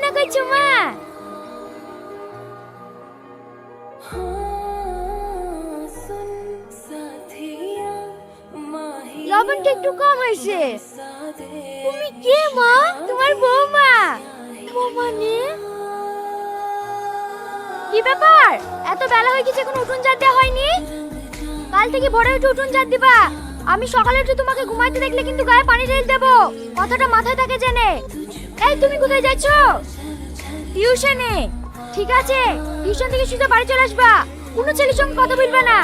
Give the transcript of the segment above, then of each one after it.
রান্না করছ মা লবণটা একটু কম হয়েছে তুমি কে মা তোমার বৌমা বৌমা নে কি ব্যাপার? এত বেলা হয়ে গেছে এখন উঠুন জাত দেওয়া হয়নি? কাল থেকে ভোরে উঠে উঠুন জাত দিবা। আমি সকালে উঠে তোমাকে ঘুমাইতে দেখলে কিন্তু গায়ে পানি ঢেল দেবো। কথাটা মাথায় থাকে জেনে। এই তুমি কোথায় যাচ্ছ? টিউশনে। ঠিক আছে টিউশন থেকে শুধু বাড়ি চলে আসবা। কোনো ছেলের সঙ্গে কথা বলবে না।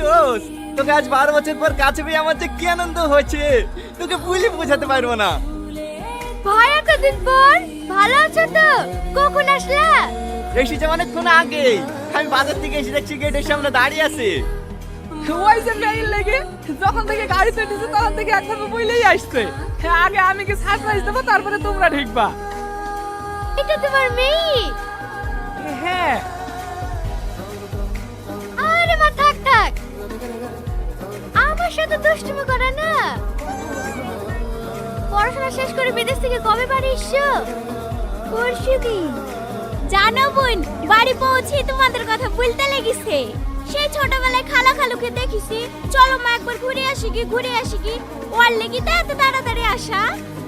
দোস্ত তোকে আজ বারো বছর পর কাছে পেয়ে আমার যে কি আনন্দ হয়েছে তোকে বলে বোঝাতে পারব না। ভাই এতদিন পর? ভালো আছো তো? কখন আসলা? এসেছে অনেকক্ষণ আগে। আমি বাজার থেকে এসে দেখছি গেটের সামনে দাঁড়িয়ে আছে। ওই যে মেইল লেগে যখন থেকে গাড়িতে উঠেছে তখন থেকে একভাবে বইলেই আসছে। আগে আমি কি সারপ্রাইজ দেবো তারপরে তোমরা ঢুকবা। এটা তোমার মেয়ে? হ্যাঁ। আরে মা থাক থাক। আমার সাথে দুষ্টুমি করে না। পড়াশোনা শেষ করে বিদেশ থেকে কবে বাড়ি এসছো? জানো বোন বাড়ি পৌঁছে তোমাদের কথা বলতে লেগেছে। সেই ছোটবেলায় খালা খালুকে দেখিছি চলো মা একবার ঘুরে আসি কি ঘুরে আসি কি? ওর লেগে তো এত তাড়াতাড়ি achar?